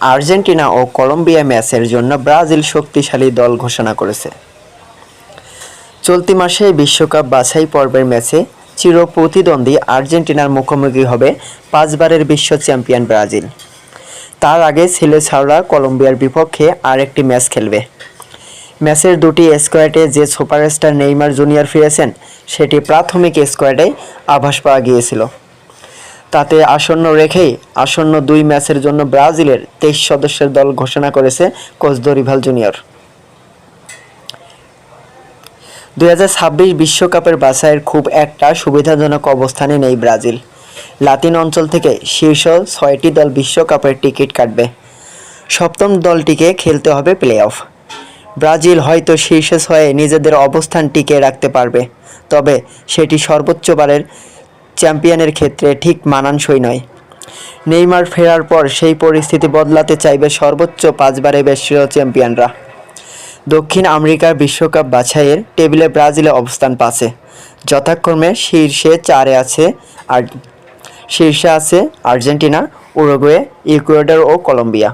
Argentina ও Colombia ম্যাচের জন্য Brazil শক্তিশালী দল ঘোষণা করেছে। চলতি মাসে বিশ্বকাপ বাছাই পর্বের ম্যাচে চির প্রতিদ্বন্দ্বী আর্জেন্টিনার মুখোমুখি হবে পাঁচবারের বিশ্ব চ্যাম্পিয়ন ব্রাজিল। তার আগে সিলেসাওরা কলম্বিয়ার বিপক্ষে আরেকটি ম্যাচ খেলবে। ম্যাচের দুটি স্কোয়াডে যে সুপারস্টার নেইমার জুনিয়র ফিরেছেন, সেটি প্রাথমিক স্কোয়াডে আভাস পাওয়া গিয়েছিল। তাতে আসন্ন রেখেই আসন্ন দুই ম্যাচের জন্য ব্রাজিলের তেইশ সদস্যের দল ঘোষণা করেছে কোচ দরিভাল জুনিয়র। দুই বিশ্বকাপের বাছাইয়ের খুব একটা সুবিধাজনক অবস্থানে নেই ব্রাজিল। লাতিন অঞ্চল থেকে শীর্ষ ছয়টি দল বিশ্বকাপের টিকিট কাটবে। সপ্তম দলটিকে খেলতে হবে প্লে অফ ব্রাজিল হয়তো শীর্ষে ছয়ে নিজেদের অবস্থান টিকে রাখতে পারবে, তবে সেটি সর্বোচ্চবারের চ্যাম্পিয়নের ক্ষেত্রে ঠিক মানানসই নয়। নেইমার ফেরার পর সেই পরিস্থিতি বদলাতে চাইবে সর্বোচ্চ পাঁচবারে বিশ্ব চ্যাম্পিয়নরা। দক্ষিণ আমেরিকার বিশ্বকাপ বাছাইয়ের টেবিলে ব্রাজিলে অবস্থান পাচ্ছে। যথাক্রমে শীর্ষে চারে আছে আর শীর্ষে আছে আর্জেন্টিনা, উরুগুয়ে, ইকুয়েডর ও কলম্বিয়া।